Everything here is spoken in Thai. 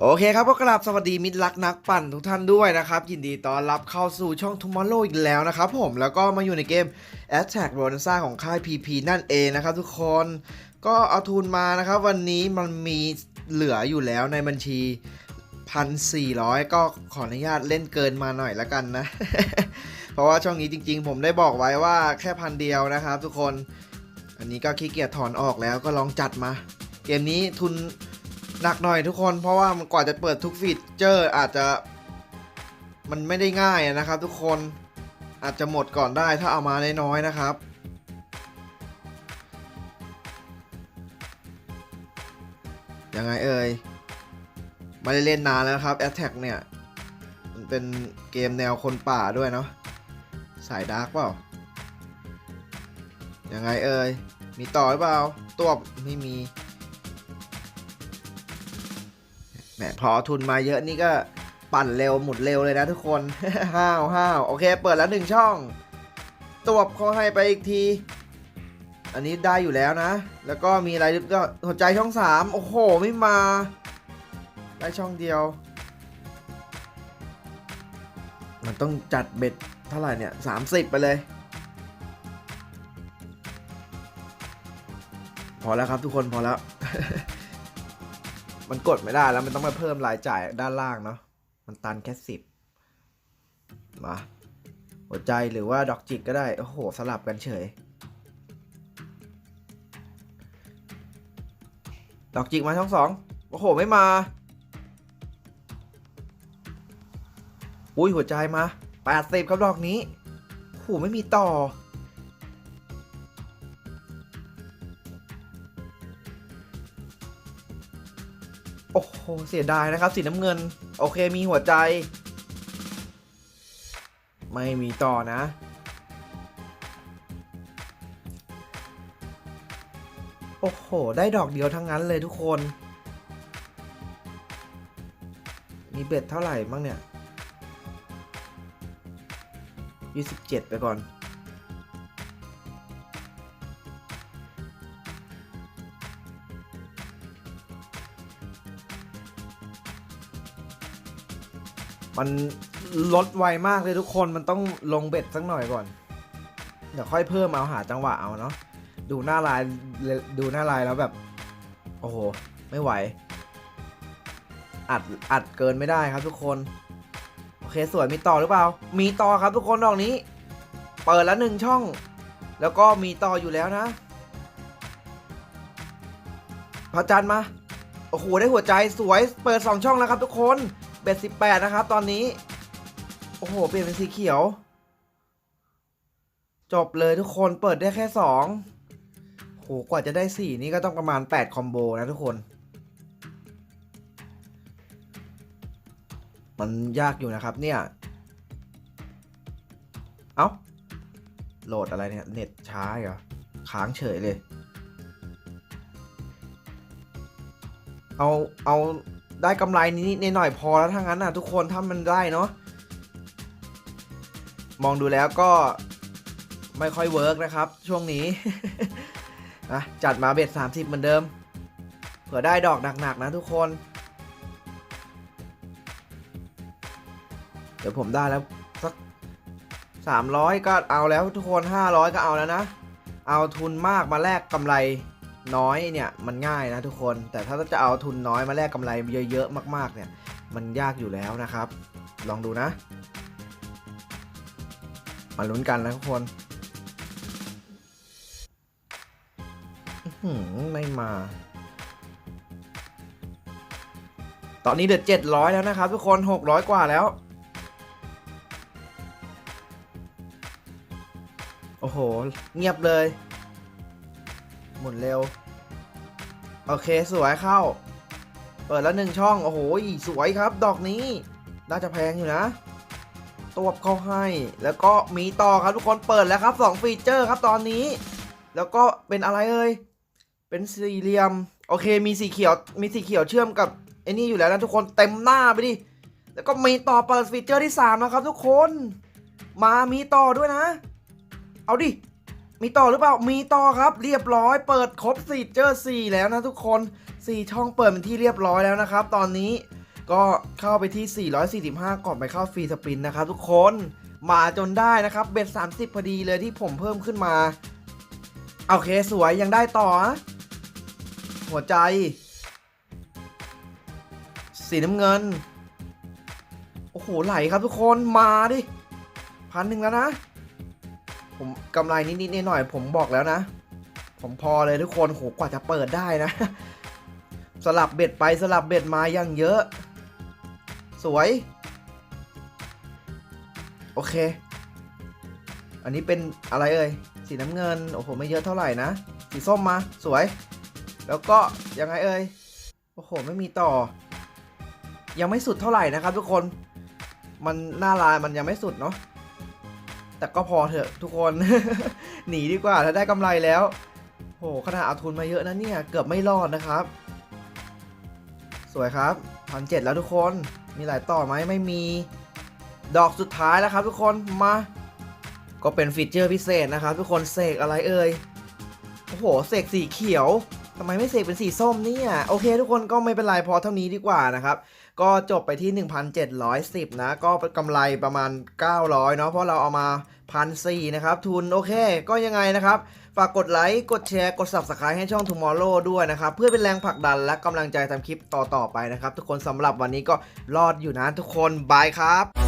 โอเคครับก็กราบสวัสดีมิตรรักนักปั่นทุกท่านด้วยนะครับ ยินดีต้อนรับเข้าสู่ช่อง Tomorrow อีกแล้วนะครับผมแล้วก็มาอยู่ในเกม Attack b o n a n z a ของค่าย PP นั่นเองนะครับทุกคนก็เอาทุนมานะครับ วันนี้มันมีเหลืออยู่แล้วในบัญชี 1,400 ก็ขออนุญาตเล่นเกินมาหน่อยละกันนะ เพราะว่าช่องนี้จริง ๆ ผมได้บอกไว้ว่าแค่พันเดียวนะครับ ทุกคน อันนี้ก็ขี้เกียจถอนออกแล้วก็ลองจัดมา เกมนี้ทุน หนักหน่อยทุกคนเพราะว่ามันกว่าจะเปิดทุกฟีเจอร์อาจจะมันไม่ได้ง่ายนะครับ ทุกคนอาจจะหมดก่อนได้ถ้าเอามาน้อยๆนะครับ ยังไงเอ่ยไม่ได้เล่นนานแล้วครับ a t t a c k เนี่ยมันเป็นเกมแนวคนป่าด้วยเนาะสายดาร์กเปล่ายังไงเอ่ยมีต่อหรือเปล่าตัวไม่มี แหมพอทุนมาเยอะนี่ก็ปั่นเร็วหมุนเร็วเลยนะทุกคน ห้าวห้าวโอเค เปิดแล้วหนึ่งช่องตัวเขาให้ไปอีกที อันนี้ได้อยู่แล้วนะ แล้วก็มีอะไรก็หัวใจช่องสามโอ้โห ไม่มา ได้ช่องเดียว มันต้องจัดเบ็ดเท่าไหร่เนี่ยสามสิบไปเลย พอแล้วครับทุกคนพอแล้ว มันกดไม่ได้แล้วมันต้องมาเพิ่มรายจ่ายด้านล่างเนาะมันตันแค่สิบมาหัวใจหรือว่าดอกจิกก็ได้ โอ้โห สลับกันเฉย ดอกจิกมาช่องสองโอ้โห ไม่มา อุ้ยหัวใจมาแปดสิบครับดอกนี้โอ้โหไม่มีต่อ หเสียดายนะครับสีน้ำเงิน โอเคมีหัวใจ ไม่มีต่อนะ โอ้โห ได้ดอกเดียวทั้งนั้นเลยทุกคน มีเบ็ดเท่าไหร่บ้างเนี่ย 27 ไปก่อน มันลดไวมากเลยทุกคนมันต้องลงเบ็ดสักหน่อยก่อน เดี๋ยวค่อยเพิ่มเอาหาจังหวะเอาเนาะดูหน้าลายดูหน้าลายแล้วแบบ โอ้โห ไม่ไหว อัดอัดเกินไม่ได้ครับทุกคน โอเคสวยมีต่อหรือเปล่า มีต่อครับทุกคนดอกนี้ เปิดแล้วหนึ่งช่อง แล้วก็มีต่ออยู่แล้วนะพระจันทร์มาโอ้โหได้หัวใจสวยเปิด2ช่องแล้วครับทุกคน เบ็ด18นะครับ ตอนนี้ โอ้โห เปลี่ยนเป็นสีเขียว จบเลยทุกคนเปิดได้แค่2โหกว่าจะได้4นี่ก็ต้องประมาณ8คอมโบนะทุกคน มันยากอยู่นะครับเนี่ย เอ้า โหลดอะไรเนี่ย เน็ตช้าเหรอ ค้างเฉยเลย เอา เอา ได้กำไรนี้นหน่อยพอแล้วถ้างั้นนะทุกคนถ้ามันได้เนาะมองดูแล้วก็ไม่ค่อยเวิร์กนะครับ ช่วงนี้นะจัดมาเบ็ด30 เหมือนเดิม เผื่อได้ดอกหนักๆนะทุกคน เดี๋ยวผมได้แล้วสักสามร้อยก็เอาแล้วทุกคนห้าร้อยก็เอาแล้วนะ เอาทุนมากมาแลกกำไร น้อยเนี่ยมันง่ายนะทุกคน แต่ถ้าจะเอาทุนน้อยมาแลกกำไรเยอะๆมาก ๆ เนี่ย มันยากอยู่แล้วนะครับ ลองดูนะ มาลุ้นกันนะทุกคนไม่มา ตอนนี้เดือดเจ็ดร้อยแล้วนะครับทุกคนหกร้อยกว่าแล้ว โอ้โห เงียบเลย หมุนเร็ว โอเคสวยเข้า เปิดแล้วหนึ่งช่อง โอ้โหสวยครับ ดอกนี้ น่าจะแพงอยู่นะตัวบเข้าให้ แล้วก็มีต่อครับทุกคนเปิดแล้วครับ2ฟีเจอร์ครับตอนนี้ แล้วก็เป็นอะไรเอ่ยเป็นสี่เหลี่ยม โอเคมีสีเขียวมีสีเขียวเชื่อมกับไอ้นี่อยู่แล้วนะทุกคนเต็มหน้าไปดิแล้วก็มีต่อเปิดฟีเจอร์ที่3นะครับทุกคน มามีต่อด้วยนะ เอาดิ มีต่อหรือเปล่า มีต่อครับ เรียบร้อย เปิดครบฟีเจอร์4แล้วนะทุกคน 4 ช่องเปิดเป็นที่เรียบร้อยแล้วนะครับ ตอนนี้ก็เข้าไปที่ 445 ก่อนไปเข้าฟรีสปินนะครับทุกคน มาจนได้นะครับ เบ็ด30 พอดีเลยที่ผมเพิ่มขึ้นมา โอเคสวยยังได้ต่อ หัวใจ สีน้ำเงิน โอ้โหไหลครับทุกคน มาดิพันหนึ่งแล้วนะ ผมกำไรนิดๆหน่อยๆผมบอกแล้วนะ ผมพอเลยทุกคนโหกว่าจะเปิดได้นะ สลับเบ็ดไปสลับเบ็ดมาอย่างเยอะ สวย โอเค อันนี้เป็นอะไรเอ่ยสีน้ำเงินโอ้โหไม่เยอะเท่าไหร่นะ สีส้มมาสวย แล้วก็ยังไงเอ่ยโอ้โหไม่มีต่อ ยังไม่สุดเท่าไหร่นะครับทุกคน มันหน้าลายมันยังไม่สุดเนาะ แต่ก็พอเถอะทุกคน หนีดีกว่าถ้าได้กำไรแล้วโหขนาดเอาทุนมาเยอะนะเนี่ยเกือบไม่รอดนะครับ สวยครับพันเจ็ดแล้วทุกคนมีหลายต่อไหมไม่มี ดอกสุดท้ายแล้วครับ ทุกคนมาก็เป็นฟีเจอร์พิเศษนะครับ ทุกคนเสกอะไรเอ่ยโอ้โหเสกสีเขียวทำไมไม่เสกเป็นสีส้มเนี่ยโอเค ทุกคนก็ไม่เป็นไรพอเท่านี้ดีกว่านะครับ ก็จบไปที่ 1,710 นะ ก็กำไรประมาณ 900 เนาะเพราะเราเอามาพันสนะครับ ทุนโอเค ก็ยังไงนะครับ ฝากกดไลค์ กดแชร์ กด Subscribe ให้ช่อง Tomorrow ด้วยนะครับ เพื่อเป็นแรงผลักดันและกำลังใจทำคลิปต่อ ๆ ไปนะครับ ทุกคนสำหรับวันนี้ก็รอดอยู่นะทุกคน บายครับ